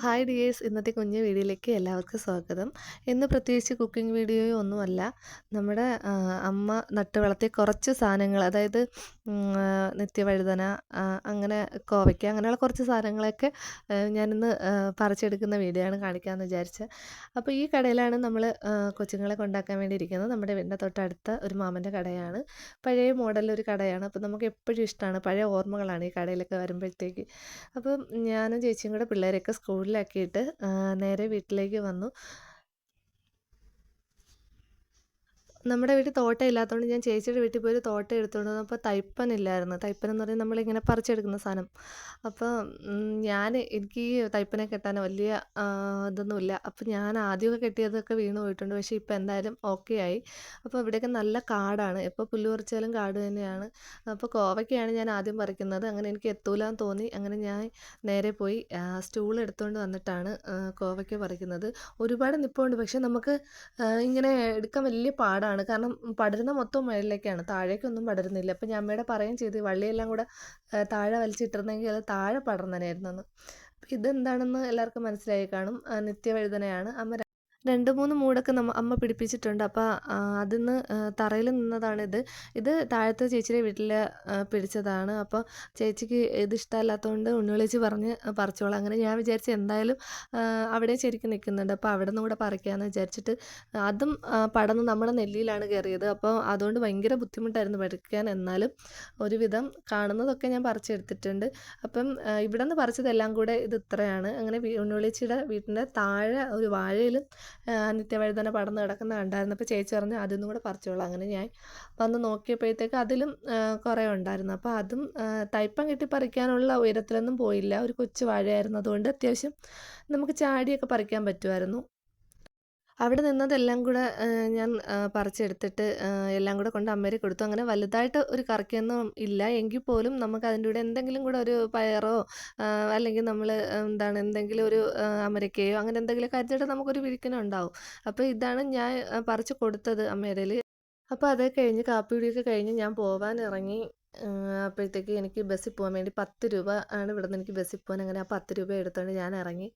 Hi dears ഇന്നത്തെ കുഞ്ഞു വീഡിയോയിലേക്ക് എല്ലാവർക്കും സ്വാഗതം. ഇന്ന് പ്രത്യേകിച്ച് കുക്കിംഗ് വീഡിയോയോ ഒന്നുമല്ല. നമ്മുടെ അമ്മ നട്ട് വളർത്തിയ കുറച്ച് സാധനങ്ങൾ അതായത് നിത്യവഴുതന അങ്ങനെ കോവയ്ക്ക അങ്ങനെയുള്ള കുറച്ച് സാധനങ്ങളൊക്കെ ഞാനിന്ന് പറിച്ചെടുക്കുന്ന വീഡിയോ ആണ് കാണിക്കാമെന്ന് വിചാരിച്ചത് അപ്പോൾ ഈ കടയിലാണ് നമ്മൾ കൊച്ചുങ്ങളെ കൊണ്ടാക്കാൻ വേണ്ടി ഇരിക്കുന്നത് നമ്മുടെ വീടിന്റെ തൊട്ടടുത്ത ഒരു മാമന്റെ കടയാണ്. പഴയ മോഡൽ ഒരു കടയാണ്. അപ്പോൾ നമുക്ക് എപ്പോഴും ഇഷ്ടമാണ് പഴയ ഓർമ്മകളാണ് ഈ കടയിലൊക്കെ വരുമ്പോഴത്തേക്ക്. അപ്പം ഞാനും ചേച്ചിയും കൂടെ പിള്ളേരെയൊക്കെ സ്കൂളിലാക്കിയിട്ട് നേരെ വീട്ടിലേക്ക് വന്നു. നമ്മുടെ വീട്ടിൽ തോട്ടം ഇല്ലാത്തതുകൊണ്ട് ഞാൻ ചേച്ചിയുടെ വീട്ടിൽ പോയി ഒരു തോട്ടം എടുത്തുകൊണ്ട് വന്നപ്പോൾ തൈപ്പൻ ഇല്ലായിരുന്നു തൈപ്പൻ എന്ന് പറയുന്നത് നമ്മളിങ്ങനെ പറിച്ചെടുക്കുന്ന സാധനം. അപ്പോൾ ഞാൻ എനിക്ക് ഈ തൈപ്പനെ കെട്ടാൻ വലിയ ഇതൊന്നുമില്ല അപ്പോൾ ഞാൻ ആദ്യമൊക്കെ കെട്ടിയതൊക്കെ വീണ് പോയിട്ടുണ്ട്. പക്ഷേ ഇപ്പോൾ എന്തായാലും ഓക്കെ ആയി. അപ്പോൾ ഇവിടെയൊക്കെ നല്ല കാടാണ്. ഇപ്പോൾ പുല്ല് പറിച്ചാലും കാട് തന്നെയാണ്. അപ്പോൾ കോവയ്ക്കാണ് ഞാൻ ആദ്യം പറിക്കുന്നത്. അങ്ങനെ എനിക്ക് എത്തൂലെന്ന് തോന്നി. അങ്ങനെ ഞാൻ നേരെ പോയി സ്റ്റൂൾ എടുത്തുകൊണ്ട് വന്നിട്ടാണ് കോവയ്ക്ക പറിക്കുന്നത്. ഒരുപാട് നിപ്പുണ്ട്. പക്ഷേ നമുക്ക് ഇങ്ങനെ എടുക്കാൻ വലിയ പാടാണ്. കാരണം പടരുന്ന മൊത്തം മുകളിലേക്കാണ് താഴേക്കൊന്നും പടരുന്നില്ല. അപ്പം ഞാൻ അമ്മയുടെ പറയുകയും ചെയ്തു വള്ളിയെല്ലാം കൂടെ താഴെ വലിച്ചിട്ടിരുന്നെങ്കിൽ അത് താഴെ പടർന്നനായിരുന്നു എന്ന് അപ്പം ഇതെന്താണെന്ന് എല്ലാവർക്കും മനസ്സിലായി കാണും. നിത്യവഴുതനയാണ്. അമ്മ രണ്ട് മൂന്ന് മൂടൊക്കെ നമ്മ അമ്മ പിടിപ്പിച്ചിട്ടുണ്ട്. അപ്പോൾ അതിന്ന് തറയിൽ നിന്നതാണിത്. ഇത് താഴത്തെ ചേച്ചിയുടെ വീട്ടിൽ പിടിച്ചതാണ്. അപ്പോൾ ചേച്ചിക്ക് ഇത് ഇഷ്ടമല്ലാത്തതുകൊണ്ട് ഉണ്ണിവിളിച്ച് പറഞ്ഞ് പറിച്ചോളാം. അങ്ങനെ ഞാൻ വിചാരിച്ച് എന്തായാലും അവിടെ ശരിക്കും നിൽക്കുന്നുണ്ട് അപ്പോൾ അവിടെ നിന്ന് കൂടെ പറിക്കാമെന്ന് വിചാരിച്ചിട്ട് അതും പടന്ന് നമ്മുടെ നെല്ലിയിലാണ് കയറിയത് അപ്പോൾ അതുകൊണ്ട് ഭയങ്കര ബുദ്ധിമുട്ടായിരുന്നു പഠിക്കാൻ എന്നാലും ഒരുവിധം കാണുന്നതൊക്കെ ഞാൻ പറിച്ചെടുത്തിട്ടുണ്ട്. അപ്പം ഇവിടെ നിന്ന് പറിച്ചതെല്ലാം കൂടെ ഇത് ഇത്രയാണ്. അങ്ങനെ ഉണ്ണിവിളിച്ചിയുടെ വീട്ടിന്റെ താഴെ ഒരു വാഴയിലും നിത്യവഴുതന പടർന്ന് കിടക്കുന്ന കണ്ടായിരുന്നു. അപ്പോൾ ചേച്ചി പറഞ്ഞു അതൊന്നും കൂടെ പറിച്ചോളാം. അങ്ങനെ ഞാൻ വന്ന് നോക്കിയപ്പോഴത്തേക്ക് അതിലും കുറേ ഉണ്ടായിരുന്നു. അപ്പോൾ അതും തൈപ്പം കെട്ടി പറിക്കാനുള്ള ഉയരത്തിലൊന്നും പോയില്ല. ഒരു കൊച്ചു വാഴയായിരുന്നു. അതുകൊണ്ട് അത്യാവശ്യം നമുക്ക് ചാടിയൊക്കെ പറിക്കാൻ പറ്റുമായിരുന്നു. അവിടെ നിന്നതെല്ലാം കൂടെ ഞാൻ പറിച്ചെടുത്തിട്ട് എല്ലാം കൂടെ കൊണ്ട് അമ്മേരെ കൊടുത്തു. അങ്ങനെ വലുതായിട്ട് ഒരു കറിക്കൊന്നും ഇല്ല. എങ്കിൽ പോലും നമുക്ക് അതിന്റെ കൂടെ എന്തെങ്കിലും കൂടെ ഒരു പയറോ അല്ലെങ്കിൽ നമ്മൾ എന്താണ് എന്തെങ്കിലും ഒരു അമരക്കയോ അങ്ങനെ എന്തെങ്കിലും കരുതിയിട്ട് നമുക്കൊരു വിരിക്കണം ഉണ്ടാവും. അപ്പോൾ ഇതാണ് ഞാൻ പറിച്ചു കൊടുത്തത് അമ്മയുടെ അപ്പോൾ അത് കഴിഞ്ഞ് കാപ്പി കുടിയൊക്കെ കഴിഞ്ഞ് ഞാൻ പോവാൻ ഇറങ്ങി. അപ്പോഴത്തേക്ക് എനിക്ക് ബസ്സിൽ പോകാൻ വേണ്ടി പത്ത് രൂപ ആണ് ഇവിടെ നിന്ന് എനിക്ക് ബസ്സിൽ പോകാൻ അങ്ങനെ ആ പത്ത് രൂപ എടുത്തുകൊണ്ട് ഞാൻ ഇറങ്ങി.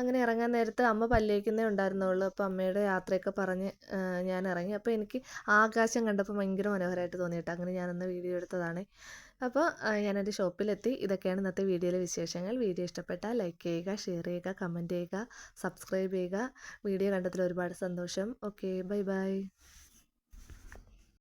അങ്ങനെ ഇറങ്ങാൻ നേരത്ത് അമ്മ പല്ലേക്കുന്നേ ഉണ്ടായിരുന്നുള്ളൂ. അപ്പോൾ അമ്മയുടെ യാത്രയൊക്കെ പറഞ്ഞ് ഞാൻ ഇറങ്ങി. അപ്പോൾ എനിക്ക് ആകാശം കണ്ടപ്പോൾ ഭയങ്കര മനോഹരമായിട്ട് തോന്നിയിട്ട്. അങ്ങനെ ഞാനന്ന് വീഡിയോ എടുത്തതാണ്. അപ്പോൾ ഞാൻ ഞാനെന്റെ ഷോപ്പിലെത്തി. ഇതൊക്കെയാണ് ഇന്നത്തെ വീഡിയോയിലെ വിശേഷങ്ങൾ. വീഡിയോ ഇഷ്ടപ്പെട്ടാൽ ലൈക്ക് ചെയ്യുക ഷെയർ ചെയ്യുക കമന്റ് ചെയ്യുക സബ്സ്ക്രൈബ് ചെയ്യുക. വീഡിയോ കണ്ടതിൽ ഒരുപാട് സന്തോഷം. Okay bye bye.